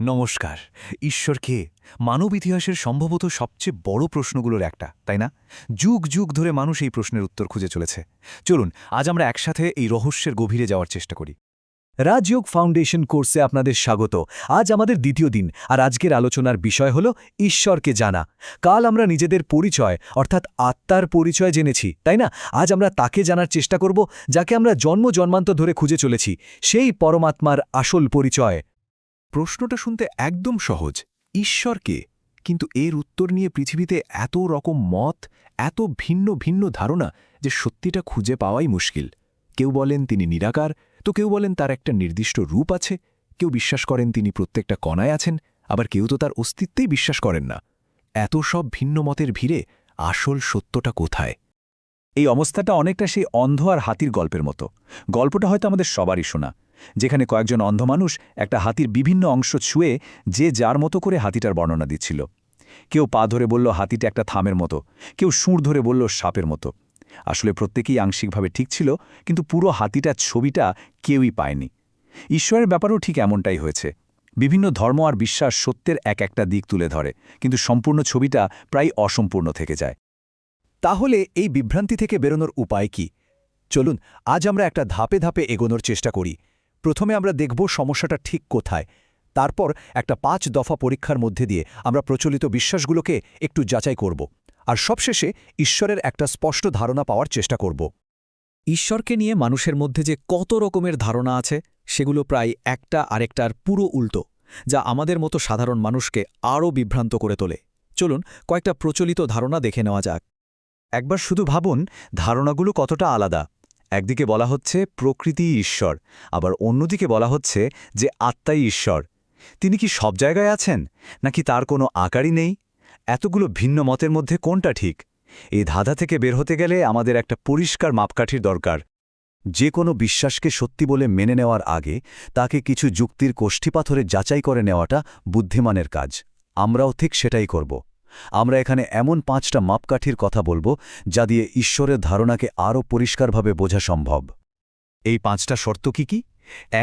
নমস্কার। ঈশ্বর কে মানব ইতিহাসের সম্ভবত সবচেয়ে বড় প্রশ্নগুলোর একটা, তাই না? যুগ যুগ ধরে মানুষ এই প্রশ্নের উত্তর খুঁজে চলেছে। চলুন, আজ আমরা একসাথে এই রহস্যের গভীরে যাওয়ার চেষ্টা করি। রাজযোগ ফাউন্ডেশন কোর্সে আপনাদের স্বাগত। আজ আমাদের দ্বিতীয় দিন, আর আজকের আলোচনার বিষয় হল ঈশ্বরকে জানা। কাল আমরা নিজেদের পরিচয়, অর্থাৎ আত্মার পরিচয় জেনেছি, তাই না? আজ আমরা তাকে জানার চেষ্টা করব, যাকে আমরা জন্ম জন্মান্তর ধরে খুঁজে চলেছি, সেই পরমাত্মার আসল পরিচয়। প্রশ্নটা শুনতে একদম সহজ। ঈশ্বরকে কিন্তু এর উত্তর নিয়ে পৃথিবীতে এত রকম মত, এত ভিন্ন ভিন্ন ধারণা যে সত্যিটা খুঁজে পাওয়াই মুশকিল। কেউ বলেন তিনি নিরাকার, তো কেউ বলেন তার একটা নির্দিষ্ট রূপ আছে। কেউ বিশ্বাস করেন তিনি প্রত্যেকটা কণায় আছেন, আবার কেউ তো তার অস্তিত্বেই বিশ্বাস করেন না। এত সব ভিন্ন মতের ভিড়ে আসল সত্যটা কোথায়? এই অবস্থাটা অনেকটা সেই অন্ধ আর হাতির গল্পের মতো। গল্পটা হয়তো আমাদের সবারই শোনা। যেখানে কয়েকজন অন্ধ মানুষ একটা হাতির বিভিন্ন অংশ ছুঁয়ে যে যার মতো করে হাতিটার বর্ণনা দিচ্ছিল। কেউ পা ধরে বলল, হাতিটা একটা থামের মতো কেউ সুর ধরে বলল, সাপের মতো আসলে প্রত্যেকেই আংশিকভাবে ঠিক ছিল, কিন্তু পুরো হাতিটার ছবিটা কেউই পায়নি। ঈশ্বরের ব্যাপারেও ঠিক এমনটাই হয়েছে। বিভিন্ন ধর্ম আর বিশ্বাস সত্যের এক একটা দিক তুলে ধরে, কিন্তু সম্পূর্ণ ছবিটা প্রায় অসম্পূর্ণ থেকে যায়। তাহলে এই বিভ্রান্তি থেকে বেরোনোর উপায় কি? চলুন, আজ আমরা একটা ধাপে ধাপে এগোনোর চেষ্টা করি। প্রথমে আমরা দেখব সমস্যাটা ঠিক কোথায়। তারপর একটা পাঁচ দফা পরীক্ষার মধ্যে দিয়ে আমরা প্রচলিত বিশ্বাসগুলোকে একটু যাচাই করব। আর সবশেষে ঈশ্বরের একটা স্পষ্ট ধারণা পাওয়ার চেষ্টা করব। ঈশ্বরকে নিয়ে মানুষের মধ্যে যে কত রকমের ধারণা আছে, সেগুলো প্রায় একটা আরেকটার পুরো উল্টো, যা আমাদের মতো সাধারণ মানুষকে আরও বিভ্রান্ত করে তোলে। চলুন কয়েকটা প্রচলিত ধারণা দেখে নেওয়া যাক। একবার শুধু ভাবুন, ধারণাগুলো কতটা আলাদা। একদিকে বলা হচ্ছে প্রকৃতি ঈশ্বর, আবার অন্যদিকে বলা হচ্ছে যে আত্মাই ঈশ্বর। তিনি কি সব জায়গায় আছেন, নাকি তার কোনো আকারই নেই? এতগুলো ভিন্ন মতের মধ্যে কোনটা ঠিক? এই ধাঁধা থেকে বের হতে গেলে আমাদের একটা পরিষ্কার মাপকাঠির দরকার। যে কোনো বিশ্বাসকে সত্যি বলে মেনে নেওয়ার আগে তাকে কিছু যুক্তির কোষ্ঠীপাথরে যাচাই করে নেওয়াটা বুদ্ধিমানের কাজ। আমরাও ঠিক সেটাই করব। আমরা এখানে এমন পাঁচটা মাপকাঠির কথা বলব যা দিয়ে ঈশ্বরের ধারণাকে আরও পরিষ্কারভাবে বোঝা সম্ভব। এই পাঁচটা শর্ত কি কি?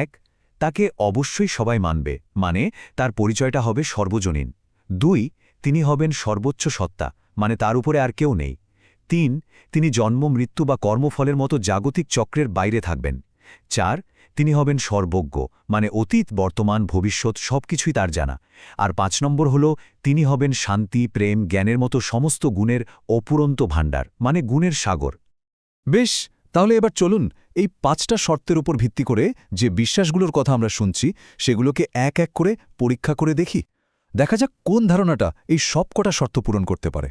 এক, তাকে অবশ্যই সবাই মানবে মানে তার পরিচয়টা হবে সর্বজনীন। দুই, তিনি হবেন সর্বোচ্চ সত্তা মানে তার উপরে আর কেউ নেই। তিন, তিনি জন্ম, মৃত্যু বা কর্মফলের মতো জাগতিক চক্রের বাইরে থাকবেন। চার তিনি হবেন সর্বজ্ঞ মানে অতীত, বর্তমান, ভবিষ্যৎ, সবকিছুই তার জানা। আর পাঁচ নম্বর হল, তিনি হবেন শান্তি, প্রেম, জ্ঞানের মতো সমস্ত গুণের অপুরন্ত ভাণ্ডার মানে গুণের সাগর। বেশ, তাহলে এবার চলুন এই পাঁচটা শর্তের উপর ভিত্তি করে যে বিশ্বাসগুলোর কথা আমরা শুনছি, সেগুলোকে এক এক করে পরীক্ষা করে দেখি। দেখা যাক কোন ধারণাটা এই সবকটা শর্ত পূরণ করতে পারে।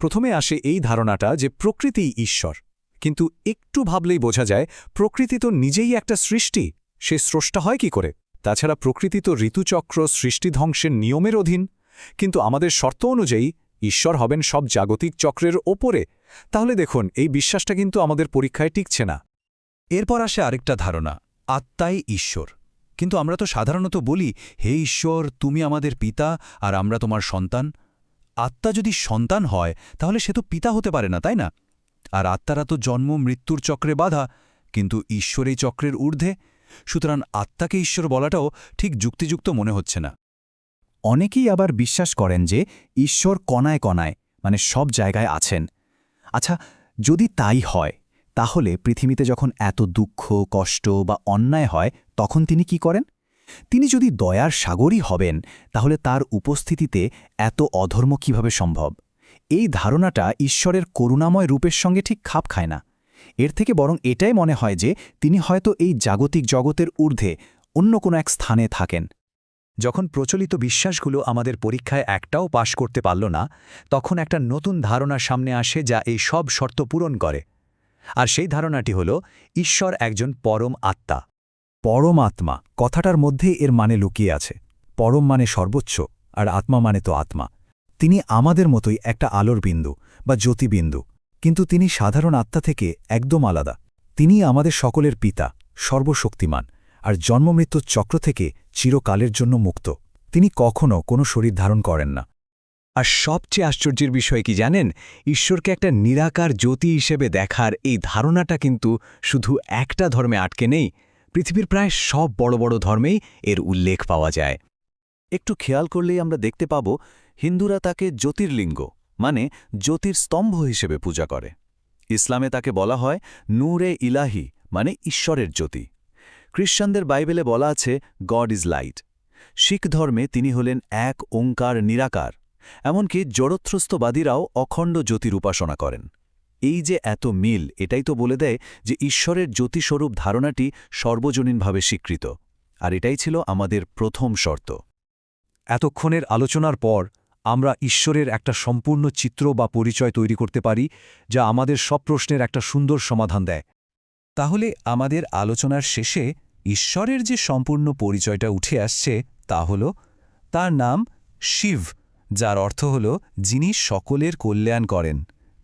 প্রথমে আসে এই ধারণাটা যে প্রকৃতিই ঈশ্বর। কিন্তু একটু ভাবলেই বোঝা যায়, প্রকৃতি তো নিজেই একটা সৃষ্টি। সে স্রষ্টা হয় কি করে? তাছাড়া প্রকৃতি তো ঋতুচক্র সৃষ্টিধ্বংসের নিয়মের অধীন। কিন্তু আমাদের শর্ত অনুযায়ী ঈশ্বর হবেন সব জাগতিক চক্রের ওপরে। তাহলে দেখুন, এই বিশ্বাসটা কিন্তু আমাদের পরীক্ষায় টিকছে না। এরপর আসে আরেকটা ধারণা, আত্মাই ঈশ্বর। কিন্তু আমরা তো সাধারণত বলি, হে ঈশ্বর, তুমি আমাদের পিতা আর আমরা তোমার সন্তান। আত্মা যদি সন্তান হয়, তাহলে সে তো পিতা হতে পারে না, তাই না? আর আত্মারা তো জন্ম, মৃত্যুর চক্রে বাধা, কিন্তু ঈশ্বর এই চক্রের ঊর্ধ্বে, সুতরাং আত্মাকে ঈশ্বর বলাটাও ঠিক যুক্তিযুক্ত মনে হচ্ছে না। অনেকেই আবার বিশ্বাস করেন যে ঈশ্বর কণায় কণায় মানে সব জায়গায় আছেন। আচ্ছা যদি তাই হয়, তাহলে পৃথিবীতে যখন এত দুঃখ, কষ্ট বা অন্যায় হয়, তখন তিনি কি করেন? তিনি যদি দয়ার সাগরই হবেন, তাহলে তার উপস্থিতিতে এত অধর্ম কীভাবে সম্ভব? এই ধারণাটা ঈশ্বরের করুণাময় রূপের সঙ্গে ঠিক খাপ খায় না। এর থেকে বরং এটাই মনে হয় যে, তিনি হয়তো এই জাগতিক জগতের ঊর্ধ্বে অন্য কোনো এক স্থানে থাকেন। যখন প্রচলিত বিশ্বাসগুলো আমাদের পরীক্ষায় একটাও পাশ করতে পারল না, তখন একটা নতুন ধারণা সামনে আসে যা এই সব শর্ত পূরণ করে। আর সেই ধারণাটি হল, ঈশ্বর একজন পরম আত্মা। পরম আত্মা কথাটার মধ্যেই এর মানে লুকিয়ে আছে। পরম মানে সর্বোচ্চ, আর আত্মা মানে তো আত্মা। তিনি আমাদের মতোই একটা আলোর বিন্দু বা জ্যোতিবিন্দু কিন্তু তিনি সাধারণ আত্মা থেকে একদম আলাদা। তিনি আমাদের সকলের পিতা, সর্বশক্তিমান, আর জন্মমৃত্যুর চক্র থেকে চিরকালের জন্য মুক্ত। তিনি কখনও কোনো শরীর ধারণ করেন না। আর সবচেয়ে আশ্চর্যের বিষয় কি জানেন? ঈশ্বরকে একটা নিরাকার জ্যোতি হিসেবে দেখার এই ধারণাটা কিন্তু শুধু একটা ধর্মে আটকে নেই, পৃথিবীর প্রায় সব বড় বড় ধর্মেই এর উল্লেখ পাওয়া যায়। একটু খেয়াল করলেই আমরা দেখতে পাব হিন্দুরা তাকে জ্যোতির্লিঙ্গ মানে জ্যোতির স্তম্ভ হিসেবে পূজা করে। ইসলামে তাকে বলা হয় নূরে ইলাহি মানে ঈশ্বরের জ্যোতি। খ্রিশ্চানদের বাইবেলে বলা আছে গড ইজ লাইট শিখ ধর্মে তিনি হলেন এক ওঙ্কার নিরাকার, এমনকি জড়োত্রস্তবাদীরাও অখণ্ড জ্যোতির উপাসনা করেন। এই যে এত মিল, এটাই তো বলে দেয় যে ঈশ্বরের জ্যোতিস্বরূপ ধারণাটি সর্বজনীনভাবে স্বীকৃত। আর এটাই ছিল আমাদের প্রথম শর্ত। এতক্ষণের আলোচনার পর আমরা ঈশ্বরের একটা সম্পূর্ণ চিত্র বা পরিচয় তৈরি করতে পারি, যা আমাদের সব প্রশ্নের একটা সুন্দর সমাধান দেয়। তাহলে আমাদের আলোচনার শেষে ঈশ্বরের যে সম্পূর্ণ পরিচয়টা উঠে আসছে তা হল, তার নাম শিব, যার অর্থ হল যিনি সকলের কল্যাণ করেন।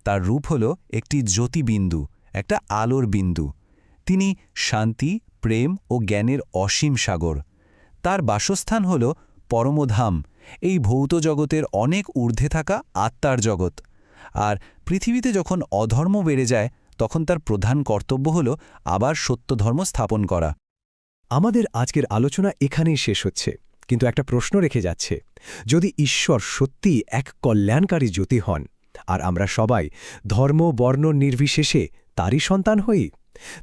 তার রূপ হল একটি জ্যোতিবিন্দু, একটা আলোর বিন্দু। তিনি শান্তি, প্রেম ও জ্ঞানের অসীম সাগর। তার বাসস্থান হল পরমধাম এই ভৌত জগতের অনেক ঊর্ধ্বে থাকা আত্মার জগৎ। আর পৃথিবীতে যখন অধর্ম বেড়ে যায়, তখন তার প্রধান কর্তব্য হল আবার সত্য ধর্ম স্থাপন করা। আমাদের আজকের আলোচনা এখানেই শেষ হচ্ছে, কিন্তু একটা প্রশ্ন রেখে যাচ্ছে। যদি ঈশ্বর সত্যি এক কল্যাণকারী জ্যোতি হন, আর আমরা সবাই ধর্ম, বর্ণ, নির্বিশেষে তারই সন্তান হই?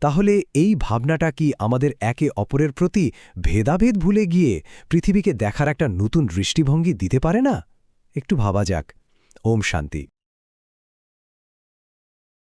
তাহলে এই ভাবনাটা কি আমাদের একে অপরের প্রতি ভেদাভেদ ভুলে গিয়ে পৃথিবীকে দেখার একটা নতুন দৃষ্টিভঙ্গি দিতে পারে না? একটু ভাবা যাক। ওম শান্তি।